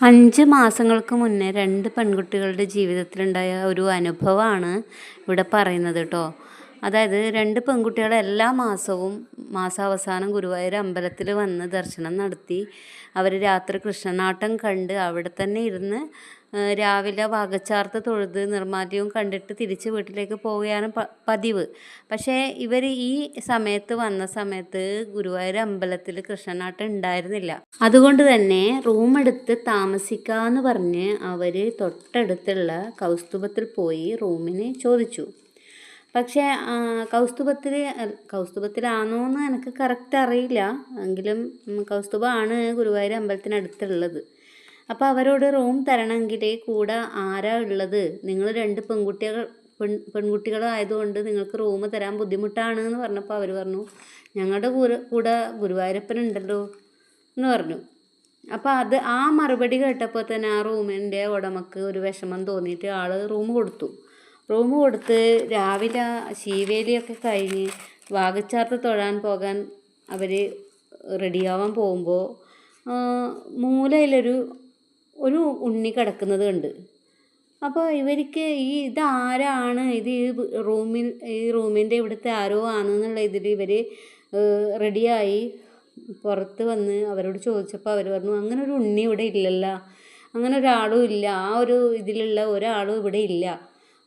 അഞ്ച് മാസങ്ങൾക്ക് മുന്നേ രണ്ട് പെൺകുട്ടികളുടെ ജീവിതത്തിലുണ്ടായ ഒരു അനുഭവമാണ് ഇവിടെ പറയുന്നത് കേട്ടോ. അതായത് രണ്ട് പെൺകുട്ടികൾ എല്ലാ മാസവും മാസാവസാനം ഗുരുവായൂർ അമ്പലത്തിൽ വന്ന് ദർശനം നടത്തി. അവർ രാത്രി കൃഷ്ണനാട്ടം കണ്ട് അവിടെ തന്നെ ഇരുന്ന് രാവിലെ വാകച്ചാർത്ത് തൊഴുത് നിർമ്മാല്യവും കണ്ടിട്ട് തിരിച്ച് വീട്ടിലേക്ക് പോവുകയാണ് പതിവ്. പക്ഷേ ഇവർ ഈ സമയത്ത് വന്ന സമയത്ത് ഗുരുവായൂർ അമ്പലത്തിൽ കൃഷ്ണനാട്ടം ഉണ്ടായിരുന്നില്ല. അതുകൊണ്ട് തന്നെ റൂം താമസിക്കാന്ന് പറഞ്ഞ് അവർ തൊട്ടടുത്തുള്ള കൗസ്തുഭത്തിൽ പോയി റൂമിന് ചോദിച്ചു. പക്ഷേ കൗസ്തുഭത്തിൽ കൗസ്തുഭത്തിലാണോ എന്ന് എനിക്ക് കറക്റ്റ് അറിയില്ല. എങ്കിലും കൗസ്തുഭമാണ് ഗുരുവായൂർ അമ്പലത്തിനടുത്തുള്ളത്. അപ്പോൾ അവരോട് റൂം തരണമെങ്കിൽ കൂടെ ആരാ ഉള്ളത്? നിങ്ങൾ രണ്ട് പെൺകുട്ടികൾ പെൺ പെൺകുട്ടികളായതുകൊണ്ട് നിങ്ങൾക്ക് റൂം തരാൻ ബുദ്ധിമുട്ടാണ് എന്ന് പറഞ്ഞപ്പോൾ അവർ പറഞ്ഞു ഞങ്ങളുടെ കൂടെ കൂടെ ഗുരുവായൂരപ്പൻ ഉണ്ടല്ലോ എന്ന് പറഞ്ഞു. അപ്പോൾ അത് ആ മറുപടി കേട്ടപ്പോൾ തന്നെ ആ റൂമിന്റെ ഉടമക്ക് ഒരു വിഷമം തോന്നിയിട്ട് ആൾ റൂം കൊടുത്തു. റൂം കൊടുത്ത് രാവിലെ ശീവേലിയൊക്കെ കഴിഞ്ഞ് വാഗച്ചാർത്ത് തൊഴാൻ പോകാൻ അവർ റെഡിയാവാൻ പോകുമ്പോൾ മൂലയിലൊരു ഒരു ഉണ്ണി കിടക്കുന്നത് കണ്ട്. അപ്പോൾ ഇവർക്ക് ഈ ഇതാരാണ്? ഇത് ഈ റൂമിൽ ഈ റൂമിന്റെ ഇവിടുത്തെ ആരോ ആണെന്നുള്ള ഇതിൽ ഇവർ റെഡിയായി. പുറത്ത് വന്ന് അവരോട് ചോദിച്ചപ്പോൾ അവർ പറഞ്ഞു അങ്ങനെ ഒരു ഉണ്ണി ഇവിടെ ഇല്ലല്ലോ. അങ്ങനെ ഒരാളും ഇല്ല. ആ ഒരു ഇതിലുള്ള ഒരാളും ഇവിടെ ഇല്ല.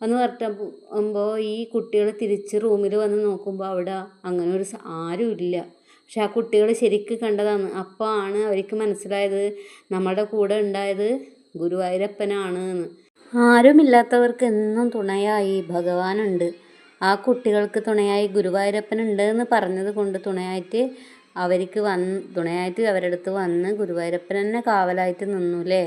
എന്ന് പറഞ്ഞപ്പോൾ ഈ കുട്ടികൾ തിരിച്ച് റൂമിൽ വന്ന് നോക്കുമ്പോൾ അവിടെ അങ്ങനെ ഒരു ആരും ഇല്ല. പക്ഷെ ആ കുട്ടികൾ ശരിക്ക് കണ്ടതാണ്. അപ്പോൾ ആണ് അവർക്ക് മനസ്സിലായത് നമ്മുടെ കൂടെ ഉണ്ടായത് ഗുരുവായൂരപ്പനാണ് എന്ന്. ആരുമില്ലാത്തവർക്ക് എന്നും തുണയായി ഭഗവാനുണ്ട്. ആ കുട്ടികൾക്ക് തുണയായി ഗുരുവായൂരപ്പനുണ്ട് എന്ന് പറഞ്ഞത് കൊണ്ട് തുണയായിട്ട് അവർക്ക് വന്ന് തുണയായിട്ട് അവരുടെ അടുത്ത് വന്ന് ഗുരുവായൂരപ്പൻ തന്നെ കാവലായിട്ട് നിന്നു അല്ലേ